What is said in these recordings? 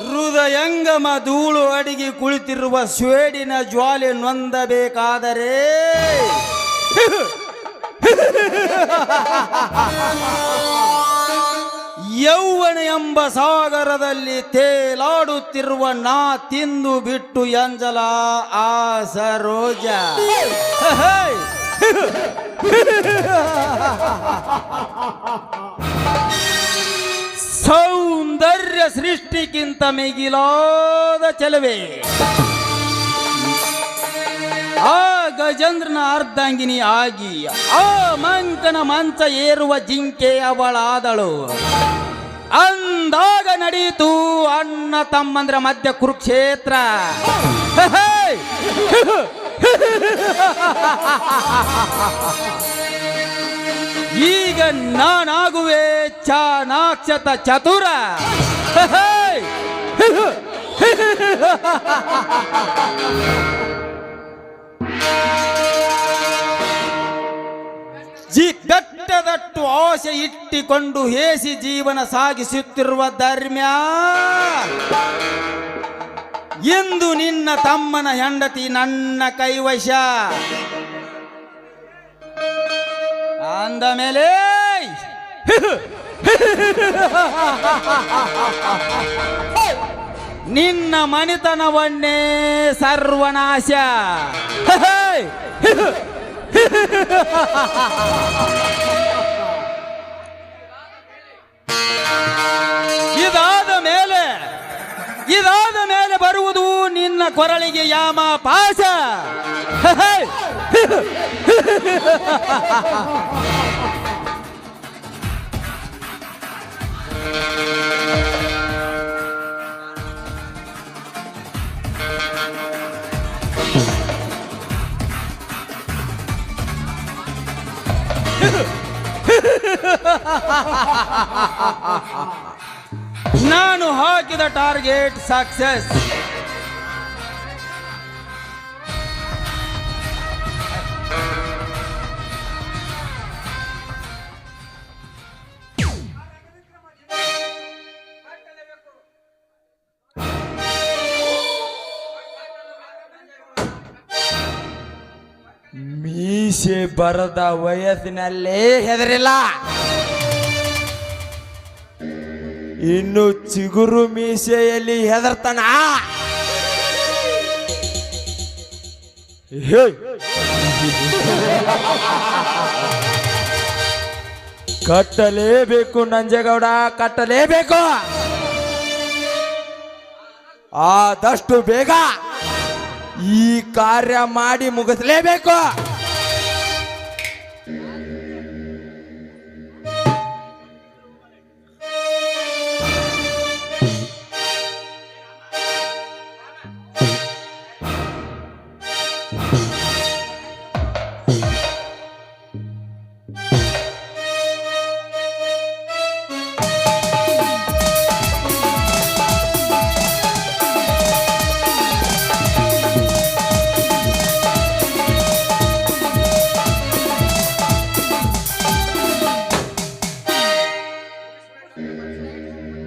ಹೃದಯಂಗಮ ಧೂಳು ಅಡಿಗೆ ಕುಳಿತಿರುವ ಸ್ವೇಡಿನ ಜ್ವಾಲೆ ನೊಂದಬೇಕಾದರೆ ಯೌವನ ಎಂಬ ಸಾಗರದಲ್ಲಿ ತೇಲಾಡುತ್ತಿರುವ ನಾ ತಿಂದು ಬಿಟ್ಟು ಎಂಜಲ ಆ ಸರೋಜ ಸೌಂದರ್ಯ ಸೃಷ್ಟಿಗಿಂತ ಮಿಗಿಲಾದ ಚಲವೇ ಆ ಗಜೇಂದ್ರನ ಅರ್ಧಾಂಗಿನಿ ಆಗಿ ಆ ಮಂಕನ ಮಂಚ ಏರುವ ಜಿಂಕೆ ಅವಳಾದಳು ಅಂದಾಗ ನಡೆಯಿತು ಅಣ್ಣ ತಮ್ಮಂದ್ರ ಮಧ್ಯ ಕುರುಕ್ಷೇತ್ರ! ಈಗ ನಾನಾಗುವೆ ಚಾಣಾಕ್ಷತ ಚತುರ! ಜಿ ದಟ್ಟದಟ್ಟು ಆಸೆ ಇಟ್ಟಿಕೊಂಡು ಹೇಸಿ ಜೀವನ ಸಾಗಿಸುತ್ತಿರುವ ಧರ್ಮ್ಯ ಎಂದು ನಿನ್ನ ತಮ್ಮನ ಹೆಂಡತಿ ನನ್ನ ಕೈವಶ. ಅಂದ ಮೇಲೆ ನಿನ್ನ ಮನೆತನವನ್ನೇ ಸರ್ವನಾಶ. ಇದಾದ ಮೇಲೆ ನಿನ್ನ ಕೊರಳಿಗೆ ಯಾಮ ಪಾಶ. ನಾನು ಹಾಕಿದ ಟಾರ್ಗೆಟ್ ಸಕ್ಸಸ್. ಮೀಸೆ ಬರದ ವಯಸ್ಸಿನಲ್ಲೇ ಹೆದರಿಲ್ಲ. ಇನ್ನು ಚಿಗುರು ಮೀಸೆಯಲ್ಲಿ ಹೆದರ್ತಾನ! ಕಟ್ಟಲೇಬೇಕು ನಂಜೇಗೌಡ, ಕಟ್ಟಲೇಬೇಕು. ಆದಷ್ಟು ಬೇಗ ಈ ಕಾರ್ಯ ಮಾಡಿ ಮುಗಿಸಲೇಬೇಕು.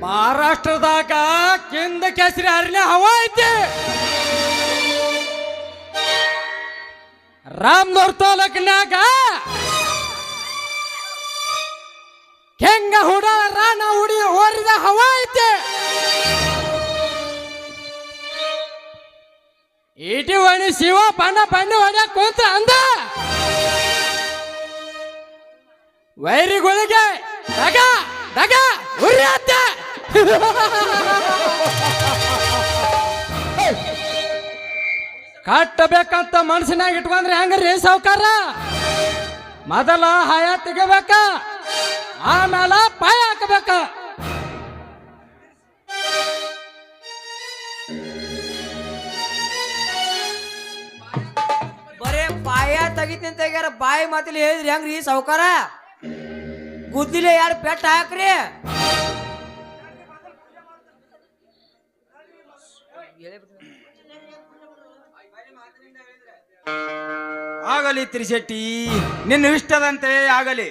ಮಹಾರಾಷ್ಟ್ರದಾಗ ಕಿಂದ ಕೆಸರಿ ಹರಿನ ಹವಾ ಐತಿ. ರಾಮನೂರ್ ತಾಲೂಕಿನಾಗ ಕೆಂಗ ಹುಡ ರಾಣ ಹುಡಿ ಹೋರಿದ ಹವ ಐತಿ. ಇಟಿ ಒಣಿ ಶಿವ ಬಣ್ಣ ಬಣ್ಣ ಹೊಡ್ಯಾಕ ಕುಂತ ಅಂದ. ವೈರಿಗಳಿಗೆ ಡಗ ಡಗ ಉರಿ ಕಟ್ಟಬೇಕಂತ ಮನಸ್ಸಿನಾಗ ಇಟ್ಕೊಂಡ್ರೆ ಹೆಂಗ್ರಿ ಸೌಕಾರ ಮೊದಲ ಹಾಯ ತೆಗಿಬೇಕ, ಆಮೇಲೆ ಪಾಯ ಹಾಕಬೇಕ. ಬರೇ ಪಾಯ ತೆಗಿತೀನಿ ತೆಗ್ಯಾರ ಬಾಯಿ ಮಾತಿಲಿ ಹೇಳಿದ್ರಿ ಹೆಂಗ್ರಿ ಸಾವುಕಾರ? ಗುದ್ದಿಲೆ ಯಾರು ಪೆಟ್ಟ ಹಾಕ್ರಿ. ಆಗಲಿ ತ್ರಿಶೆಟ್ಟಿ ನಿನ್ನ ಇಷ್ಟದಂತೆ ಆಗಲಿ.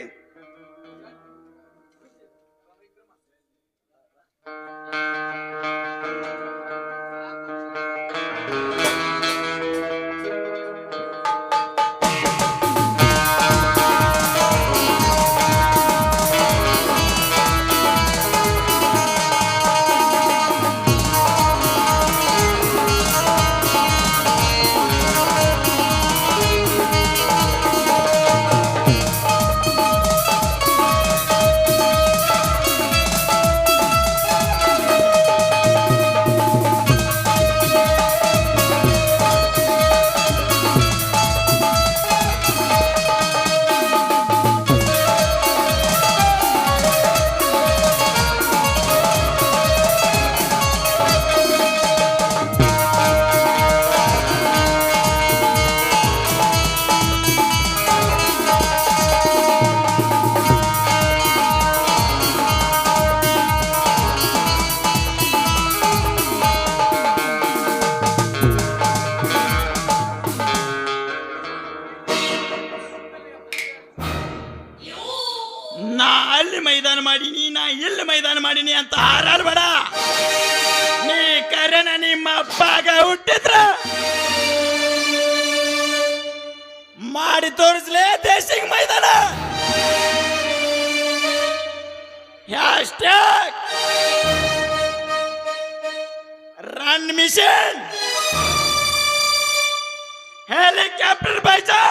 ಮಾಡೀನಿ ಬೇಡ ನೀ ಕರೆನ ನಿಮ್ಮ ಅಪ್ಪಾಗ ಹುಟ್ಟಿದ್ರ. ಮಾಡಿ ತೋರಿಸ್ಲೇ ದೇಶಿಗೆ ಮೈದಾನ. ಹ್ಯಾಶ್ಟ್ಯಾಗ್ ರನ್ ಮಿಷನ್ ಹೆಲಿಕಾಪ್ಟರ್ ಬೈಜಾ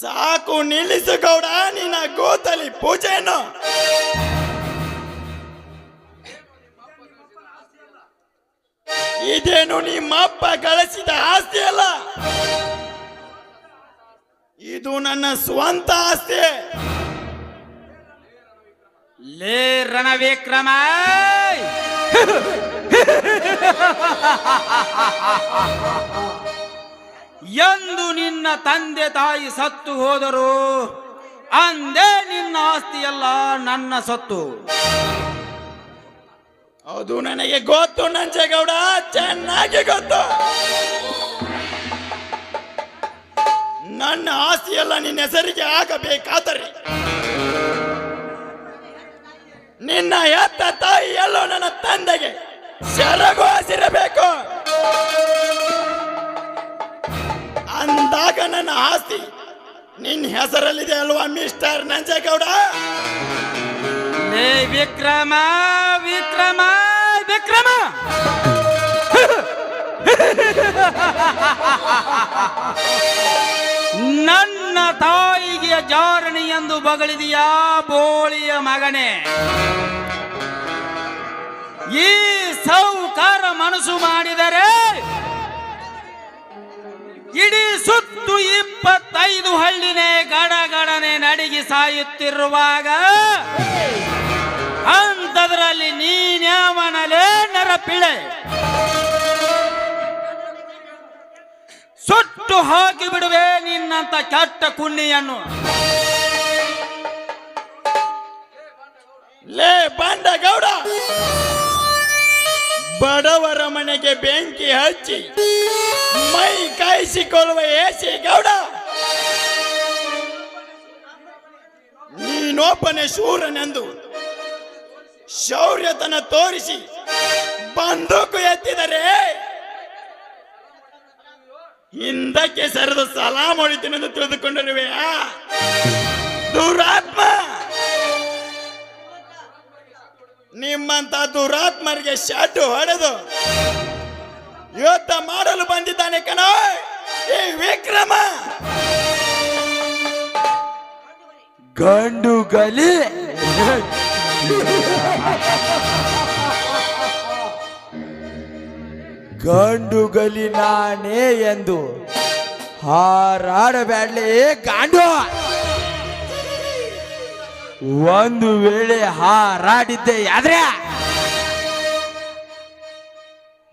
ಸಾಕು ನಿಲ್ಲಿಸು ಗೌಡ ನಿನ್ನ ಗೋತಲಿ ಪೂಜೆಯನ್ನು. ಇದೇನು ನಿಮ್ಮಪ್ಪ ಗಳಿಸಿದ ಆಸ್ತಿ ಅಲ್ಲ? ಇದು ನನ್ನ ಸ್ವಂತ ಆಸ್ತಿ. ಲೇ ರಣವಿಕ್ರಮ! ಎಂದು ನಿನ್ನ ತಂದೆ ತಾಯಿ ಸತ್ತು ಹೋದರು. ಅಂದೇ ನಿನ್ನ ಆಸ್ತಿಯಲ್ಲ, ನನ್ನ ಸತ್ತು. ಅದು ನನಗೆ ಗೊತ್ತು ನಂಜೇಗೌಡ ಚೆನ್ನಾಗಿ ಗೊತ್ತು. ನನ್ನ ಆಸ್ತಿಯೆಲ್ಲ ನಿನ್ನ ಹೆಸರಿಗೆ ಆಗಬೇಕಾದರೆ, ನಿನ್ನ ಎತ್ತ ತಾಯಿ ಎಲ್ಲೋ ನನ್ನ ತಂದೆಗೆ ಸೆರಗು ಹಸಿರಬೇಕು. ಅಂದಾಗ ನನ್ನ ಆಸ್ತಿ. ನಿನ್ನ ಹೆಸರಲ್ಲಿದೆ ಅಲ್ವಾ, ಮಿಸ್ಟರ್ ನಂಜೇಗೌಡ? ವಿಕ್ರಮ ವಿಕ್ರಮ ವಿಕ್ರಮ! ನನ್ನ ತಾಯಿಗೆ ಜಾರಣಿ ಎಂದು ಬಗಳಿದೆಯಾ ಬೋಳಿಯ ಮಗನೇ. ಈ ಸೌಕಾರ ಮನಸ್ಸು ಮಾಡಿದರೆ ಇಡೀ ಸಾಯುತ್ತಿರುವಾಗ ಅಂಥದ್ರಲ್ಲಿ ನೀನ್ಯಾವನಲೇ ನರಪಿಳೆ ಸುಟ್ಟು ಹಾಕಿ ಬಿಡುವೆ ನಿನ್ನಂತ ಕೆಟ್ಟ ಕುಣ್ಣಿಯನ್ನು. ಲೇ ಗೌಡ, ಬಡವರ ಮನೆಗೆ ಬೆಂಕಿ ಹಚ್ಚಿ ಮೈ ಕಾಯಿಸಿಕೊಳ್ಳುವ ಏಸಿ ಗೌಡ. ನೀನೊಬ್ಬನೇ ಶೂರನೆಂದು ಶೌರ್ಯತನ ತೋರಿಸಿ ಬಂದೂಕು ಎತ್ತಿದರೆ ಹಿಂದಕ್ಕೆ ಸರಿದು ಸಲಾಂ ಹೊಡಿತೀನೆಂದು ತಿಳಿದುಕೊಂಡಿರುವೆಯಾ ದುರಾತ್ಮ! ನಿಮ್ಮಂತ ದುರಾತ್ಮರಿಗೆ ಶಾಟು ಹೊಡೆದು ಯುದ್ಧ ಮಾಡಲು ಬಂದಿದ್ದಾನೆ ಕಣ. ಈ ವಿಕ್ರಮ! ಗಂಡು ಗಲಿ ಗಂಡು ಗಲಿ ನಾನೇ ಎಂದು ಹಾರಾಡಬೇಡಲಿ ಗಾಂಡು. ಒಂದು ವೇಳೆ ಹಾರಾಡಿದ್ದೆ ಆದ್ರೆ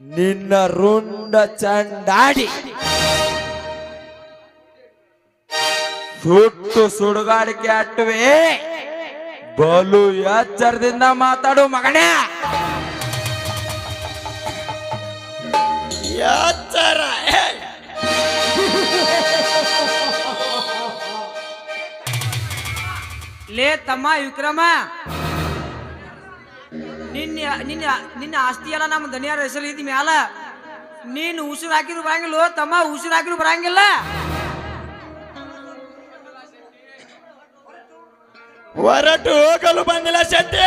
ನಿನ್ನ ರುಂಡ ಚಂಡಾಡಿ ಸುಟ್ಟು ಸುಡುಗಾಡಿಕೆ ಅಟ್ಟುವೆ. ಬಲು ಎಚ್ಚರದಿಂದ ಮಾತಾಡು ಮಗನೇ. ಎಚ್ಚರ. ಲೇ ತಮ್ಮ ವಿಕ್ರಮ. ನಿನ್ನ ನಿನ್ನ ನಿನ್ನ ಆಸ್ತಿ ಎಲ್ಲ ನಮ್ಮ ದನಿಯಾರ ಹೆಸರು ಇದ್ದ ಮ್ಯಾಲ. ನೀನು ಉಸಿರು ಹಾಕಿದ್ರು ಬರಂಗಿಲ್ಲ ತಮ್ಮ ಉಸಿರು ಹಾಕಿದ್ರು ಬರಂಗಿಲ್ಲ. ಹೊರಟು ಹೋಗಲು ಬಂದಿಲ್ಲ ಶೆಟ್ಟಿ.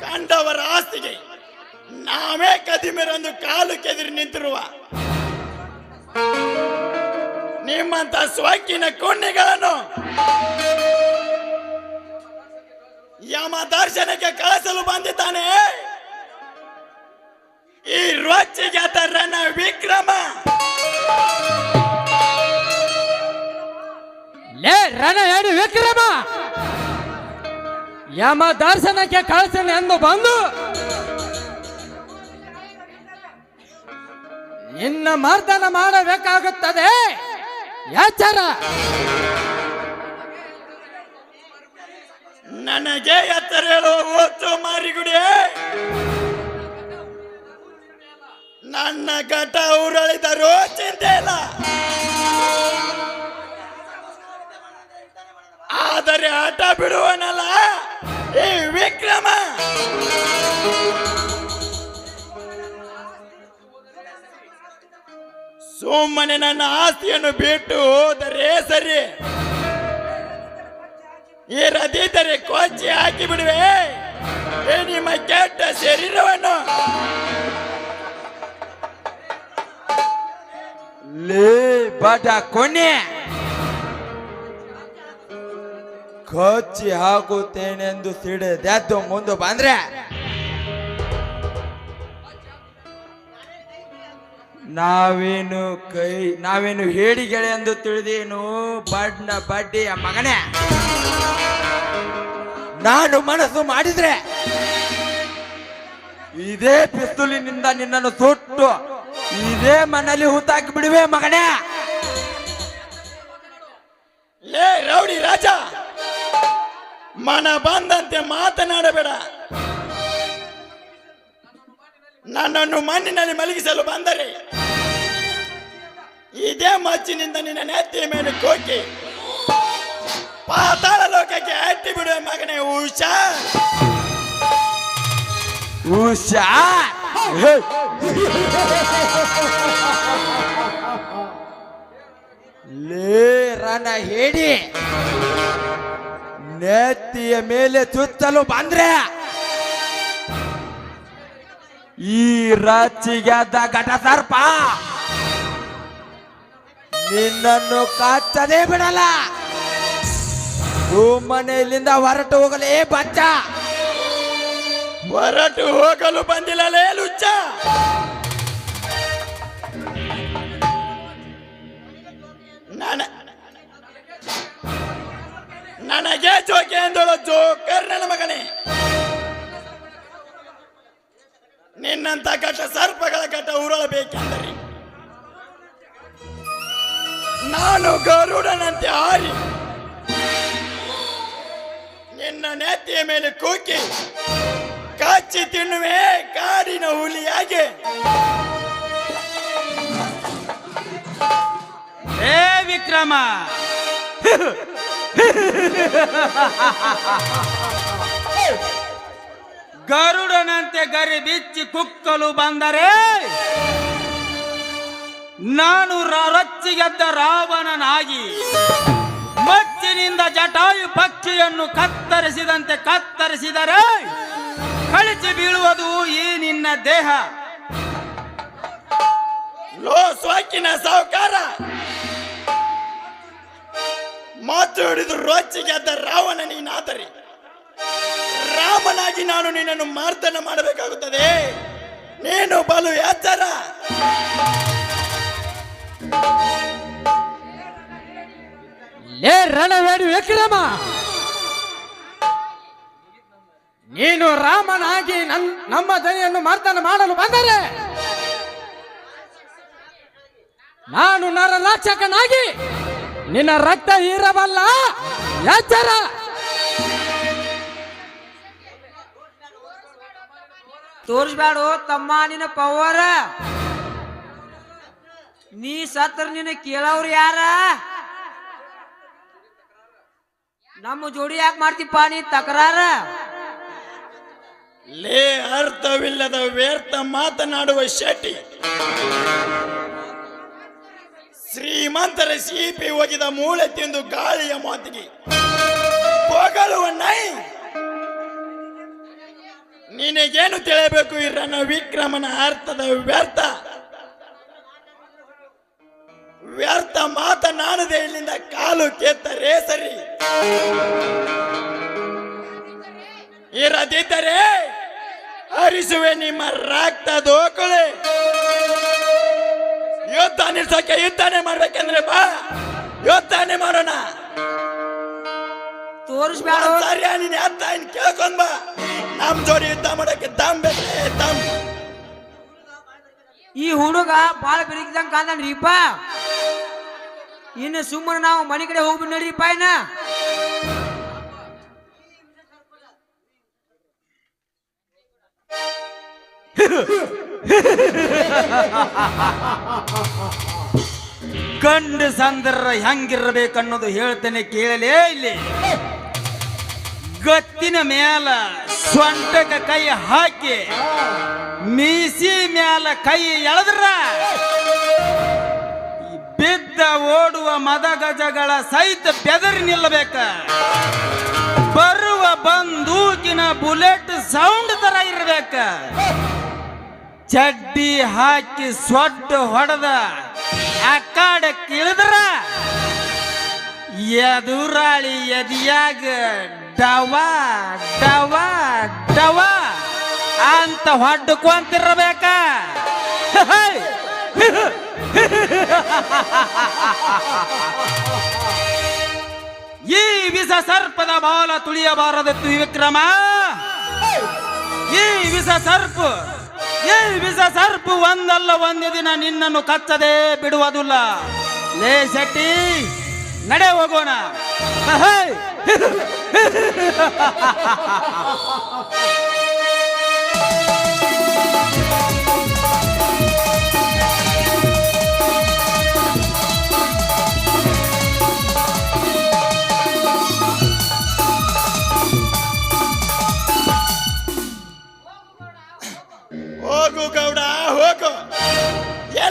ಕಂಡವರ ಆಸ್ತಿಗೆ ನಾವೇ ಕದಿಮಿರೊಂದು ಕಾಲು ಕೆದರಿ ನಿಂತಿರುವ ನಿಮ್ಮಂತ ಸ್ವಕ್ಕಿನ ಕುಣ್ಣಿಗಳನ್ನು ಯಮ ದರ್ಶನಕ್ಕೆ ಕಳಿಸಲು ಬಂದಿದ್ದಾನೆ. ಈ ರೊಚ್ಚಿಗೆ ವಿಕ್ರಮ. ರಣ ಹೇಳಿ ವಿಕ್ರಮ. ಯಮ ದರ್ಶನಕ್ಕೆ ಕಳಿಸಲಿ ಎಂದು ಬಂದು ನಿನ್ನ ಮರ್ದನ ಮಾಡಬೇಕಾಗುತ್ತದೆ. ಎಚ್ಚರ. ನನಗೆ ಎತ್ತರ ಓಚು ಮಾರಿಗುಡಿ ನನ್ನ ಘಟ ಉರುಳಿದರೂ ಚಿಂತೆ ಇಲ್ಲ. ಆದರೆ ಆಟ ಬಿಡುವನಲ್ಲ? ಏ, ವಿಕ್ರಮ! ಸುಮ್ಮನೆ ನನ್ನ ಆಸ್ತಿಯನ್ನು ಬಿಟ್ಟು ಹೋದರೆ ಸರಿ. ಇರದಿದ್ದರೆ ಕೊಚ್ಚಿ ಹಾಕಿ ಬಿಡುವೆ ಏ, ನಿಮ್ಮ ಕೆಟ್ಟ ಶರೀರವನ್ನು. ಲೇ, ಬಡ ಕೊನೆ. ಕಚ್ಚಿ ಹಾಕುತ್ತೇನೆಂದು ಸಿಡಿದೆದ್ದು ಮುಂದೆ ಬಂದ್ರೆ ನಾವೇನು ಕೈ, ನಾವೇನು ಹೇಳಿಗೆಳೆ ಎಂದು ತಿಳಿದೇನು? ಬಡ್ನ ಬಡ್ಡಿಯ ಮಗನೇ, ನಾನು ಮನಸ್ಸು ಮಾಡಿದ್ರೆ ಇದೇ ಪಿಸ್ತೂಲಿನಿಂದ ನಿನ್ನನ್ನು ಸುಟ್ಟು ಇದೇ ಮನಲ್ಲಿ ಹೂತಾಕಿ ಬಿಡುವೆ ಮಗನೇ. ಲೇ ರೌಡಿ ರಾಜ ಮನ ಬಂದಂತೆ ಮಾತನಾಡಬೇಡ. ನನ್ನನ್ನು ಮಣ್ಣಿನಲ್ಲಿ ಮಲಗಿಸಲು ಬಂದರೆ ಇದೇ ಮಚ್ಚಿನಿಂದ ನಿನ್ನ ನೆತ್ತಿಯ ಮೇಲೆ ಕೋಕಿ. ಪಾತಾಳ ಲೋಕಕ್ಕೆ ಅಟ್ಟಿ ಬಿಡುವ ಮಗನೇ ಉಷಾ. ಉಷಾ. ಲೇ, ರಣ ಹೇಡಿ ನೆತ್ತಿಯ ಮೇಲೆ ಚುಚ್ಚಲು ಬಂದ್ರೆ ಈ ರಚಿಗೆದ ಘಟ ಸರ್ಪ ನಿನ್ನನ್ನು ಕಾಚದೇ ಬಿಡಲ್ಲ. ಸುಮ್ಮನೆ ಇಲ್ಲಿಂದ ಹೊರಟು ಹೋಗಲೇ ಬಚ್ಚ. ಹೊರಟು ಹೋಗಲು ಬಂದಿಲ್ಲಲೇ ಲುಚ್ಚ. ನನ್ನ ನನಗೆ ಜೋಕೆ ಅಂದಳು ಜೋಕರ್ ನನ್ನ ಮಗನೇ. ನಿನ್ನಂತ ಕಟ ಸರ್ಪಗಳ ಕಟ ಉರುಳಬೇಕೆಂದರೆ. ನಾನು ಗರುಡನಂತೆ ಹಾರಿ. ನಿನ್ನ ನೆತ್ತಿಯ ಮೇಲೆ ಕೂಕಿ ಕಚ್ಚಿ ತಿನ್ನುವೆ ಕಾಡಿನ ಹುಲಿಯಾಗೆ. ಏ ವಿಕ್ರಮ. ಗರುಡನಂತೆ ಗರಿ ಬಿಚ್ಚಿ ಕುಕ್ಕಲು ಬಂದರೆ ನಾನು ರೊಚ್ಚಿಗೆದ್ದ ರಾವಣನಾಗಿ ಮಚ್ಚಿನಿಂದ ಜಟಾಯು ಪಕ್ಷಿಯನ್ನು ಕತ್ತರಿಸಿದಂತೆ ಕತ್ತರಿಸಿದರೆ ಕಳಿಸಿ ಬೀಳುವುದು ಈ ನಿನ್ನ ದೇಹ. ಲೋ ಸ್ವಾಕಿನ ಸಾವುಕಾರ. ಮಾತು ಹಿಡಿದು ರೊಚ್ಚಿಗೆದ್ದ ರಾವಣ, ನೀನಾದರೆ. ರಾಮನಾಗಿ ನಾನು ನಿನ್ನನ್ನು ಮಾರ್ತನ ಮಾಡಬೇಕಾಗುತ್ತದೆ. ನೀನು ಬಲು ಎಚ್ಚರ ಲೇ ರಣವೇಡು ವಿಕ್ರಮ! ನೀನು ರಾಮನಾಗಿ ನನ್, ನಮ್ಮ ದನಿಯನ್ನು ಮರ್ದನ ಮಾಡಲು ಬಂದರೆ, ನಾನು ನರಲಾಕ್ಷಕನಾಗಿ ನಿನ್ನ ರಕ್ತ ಹೀರಬಲ್ಲ? ಎಚ್ಚರ. ತೋರಿಸ್ಬೇಡು ತಮ್ಮ ನಿನ್ನ ಪವರ್ ನೀ ಸತ್ರ ನಿನ್ನ ಕೇಳವ್ರು ಯಾರ? ನಮ್ಮ ಜೋಡಿ ಯಾಕೆ ಮಾಡ್ತಿಪ್ಪ ನೀ ತಕರಾರ? ಲೇ ಅರ್ಥವಿಲ್ಲದ ವ್ಯರ್ಥ ಮಾತನಾಡುವ ಶೆಟ್ಟಿ. ಶ್ರೀಮಂತರ ಸಿಪಿ ಒಗಿದ ಮೂಳೆ ತಿಂದು ಗಾಳಿಯ ಮಾತಿಗೆ ಹೋಗಲು ನೈ ನಿನಗೇನು ತಿಳಿಯಬೇಕು ರಣ ವಿಕ್ರಮನ ಅರ್ಥದ ವ್ಯರ್ಥ. ವ್ಯರ್ಥ ಮಾತನಾಡದೆ ಇಲ್ಲಿಂದ ಕಾಲು ಕೆತ್ತರೆ ಸರಿ ಇರದಿದ್ದರೆ ಹರಿಸುವೆ ನಿಮ್ಮ ರಕ್ತ ದೋಕುಳೆ ಯುದ್ಧ ನಿಲ್ಸಕ್ಕೆ ಯುದ್ಧನೇ ಮಾಡ್ಬೇಕಂದ್ರೆ ಬಾ. ಯುದ್ಧನೇ ಮಾಡೋಣ. ತೋರಿಸ್ಬೇಡ. ಸರಿಯ ನೀನ್ ಅತ್ತ ಇನ್ ಕೇಳ್ಕೊಂಡ್ ಬಾ. ನಮ್ ಜೋಡಿ ಯುದ್ಧ ಮಾಡಕ್ಕೆ ದಮ್ ಬೇಕೇ ದಮ್. ಈ ಹುಡುಗ ಬಾಳ ಬೆಳಗಿದಂಗ ಕಾದನ್ರಿಪ್ಪ ಇನ್ನು ಸುಮ್ಮನೆ ನಾವು ಮನೆ ಕಡೆ ಹೋಗ್ಬಿಟ್ಟು ನಡೀರಿಪ್ಪ ಇನ್ನ. ಗಂಡ ಸಂದ್ರ ಹೆಂಗಿರ್ಬೇಕನ್ನೋದು ಹೇಳ್ತೇನೆ ಕೇಳಲೇ ಇಲ್ಲಿ. ಗತ್ತಿನ ಮ್ಯಾಲ ಸೊಂಟಕ ಕೈ ಹಾಕಿ, ಮೀಸಿ ಮ್ಯಾಲ ಕೈ ಎಳೆದ್ರ ಬಿದ್ದ ಓಡುವ ಮದಗಜಗಳ ಸಹಿತ ಬೆದರಿ ನಿಲ್ಲಬೇಕ. ಬರುವ ಬಂದೂಕಿನ ಬುಲೆಟ್ ಸೌಂಡ್ ತರ ಇರ್ಬೇಕ. ಚಡ್ಡಿ ಹಾಕಿ ಸೊಡ್ಡು ಹೊಡೆದ ಕಾಡ ಇಳಿದ್ರ ಎದುರಾಳಿ ಎದಿಯಾಗ ಡವ ಡವ ಡವ ಅಂತ ಹೊಡ್ಕೊಂತಿರ್ಬೇಕ ಈ ವಿಷ ಸರ್ಪದ ಬಾಲ ತುಳಿಯಬಾರದತ್ತು ವಿಕ್ರಮ ಈ ವಿಷ ಸರ್ಪ ಈ ವಿಷ ಸರ್ಪ ಒಂದಲ್ಲ ಒಂದು ದಿನ ನಿನ್ನನ್ನು ಕಚ್ಚದೆ ಬಿಡುವುದಿಲ್ಲ ಲೇ ಶೆಟ್ಟಿ ನಡೆ ಹೋಗೋಣ!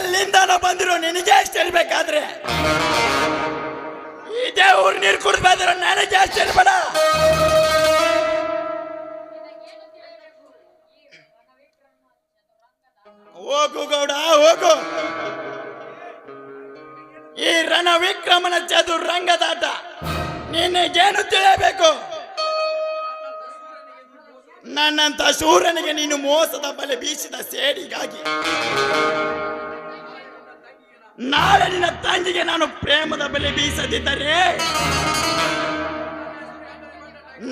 ಎಲ್ಲಿಂದನೋ ಬಂದಿರೋ ನಿನಗೆ ಎಷ್ಟು ಇರ್ಬೇಕಾದ್ರೆ ಇದೇ ಊರ್ ನೀರು ಕುಡಿದ್ಬಾದ್ರೆ ನನಗೆ ಎಷ್ಟು ಇರ್ಬೇಡ ಹೋಗು ಗೌಡ, ಹೋಗು. ಈ ರಣ ವಿಕ್ರಮನ ಚದುರಂಗದಾಟ ನಿನಗೇನು ತಿಳಿಯಬೇಕು? ನನ್ನಂತ ಶೂರನಿಗೆ ನೀನು ಮೋಸದ ಬಲೆ ಬೀಸಿದ ಸೇಡಿಗಾಗಿ. ನಾಳೆ ನಿನ್ನ ತಂದೆಗೆ ನಾನು ಪ್ರೇಮದ ಬೆಲೆ ಬೀಸದಿದ್ದರೆ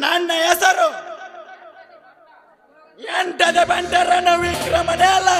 ನನ್ನ ಹೆಸರು ಎಂಟದ ಬಂಟರನ ವಿಕ್ರಮನೇ ಅಲ್ಲ.